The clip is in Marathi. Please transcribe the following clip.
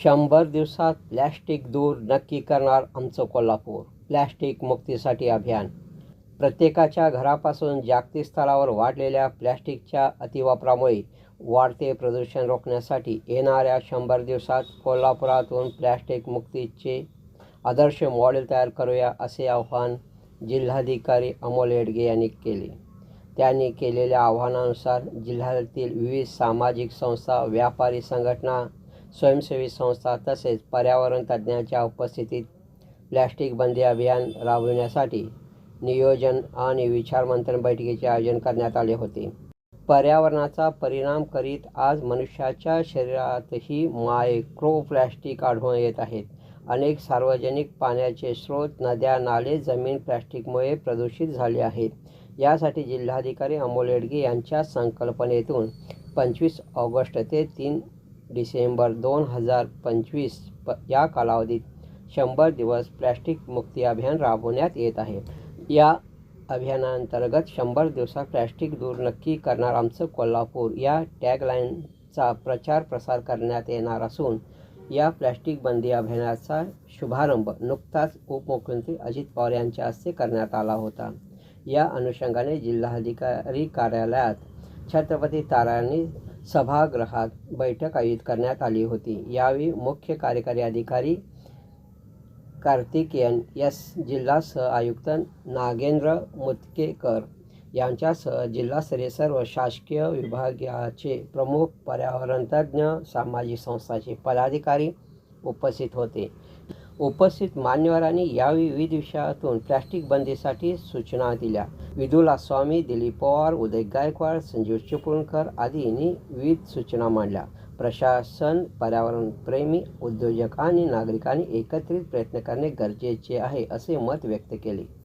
शंभर दिवसात प्लॅस्टिक दूर नक्की करणार आमचं कोल्हापूर. प्लॅस्टिक मुक्तीसाठी अभियान. प्रत्येकाच्या घरापासून जागतिक स्तरावर वाढलेल्या प्लॅस्टिकच्या अतिवापरामुळे वाढते प्रदूषण रोखण्यासाठी येणाऱ्या शंभर दिवसात कोल्हापुरातून प्लॅस्टिक मुक्तीचे आदर्श मॉडेल तयार करूया असे आव्हान जिल्हाधिकारी अमोल येडगे यांनी केले. त्यांनी केलेल्या आव्हानानुसार जिल्ह्यातील विविध सामाजिक संस्था व्यापारी संघटना स्वयंसेवी संस्था तसेच पर्यावरण तज्ज्ञांच्या उपस्थितीत प्लॅस्टिक बंदी अभियान राबविण्यासाठी नियोजन आणि विचारमंथन बैठकीचे आयोजन करण्यात आले होते. पर्यावरणाचा परिणाम करीत आज मनुष्याच्या शरीरातही मायक्रो प्लॅस्टिक आढळून येत आहेत. अनेक सार्वजनिक पाण्याचे स्रोत नद्या नाले जमीन प्लॅस्टिकमुळे प्रदूषित झाले आहेत. यासाठी जिल्हाधिकारी अमोल येडगे यांच्या संकल्पनेतून पंचवीस ऑगस्ट ते तीन डिसेंबर दोन हजार पंचवीस प या कालावधीत शंभर दिवस प्लॅस्टिक मुक्ती अभियान राबवण्यात येत आहे. या अभियानांतर्गत शंभर दिवसात प्लॅस्टिक दूर नक्की करणार आमचं कोल्हापूर या टॅगलाईनचा प्रचार प्रसार करण्यात येणार असून या प्लॅस्टिक बंदी अभियानाचा शुभारंभ नुकताच उपमुख्यमंत्री अजित पवार यांच्या हस्ते करण्यात आला होता. या अनुषंगाने जिल्हाधिकारी कार्यालयात छत्रपती तारांनी सभागृहात बैठक आयोजित करण्यात आली होती. यावेळी मुख्य कार्यकारी अधिकारी कार्तिकेयन एस. जिल्हा सह आयुक्त नागेंद्र मुतकेकर यांच्यासह जिल्हास्तरीय सर्व शासकीय विभागाचे प्रमुख पर्यावरणतज्ज्ञ सामाजिक संस्थांचे पदाधिकारी उपस्थित होते. उपस्थित मान्यवरांनी यावेळी विविध विषयातून प्लॅस्टिक बंदीसाठी सूचना दिल्या. विदुला स्वामी दिलीप पवार उदय गायकवाड संजीव चिपळूणकर आदींनी विविध सूचना मांडल्या. प्रशासन पर्यावरणप्रेमी उद्योजक आणि नागरिकांनी एकत्रित प्रयत्न करणे गरजेचे आहे असे मत व्यक्त केले.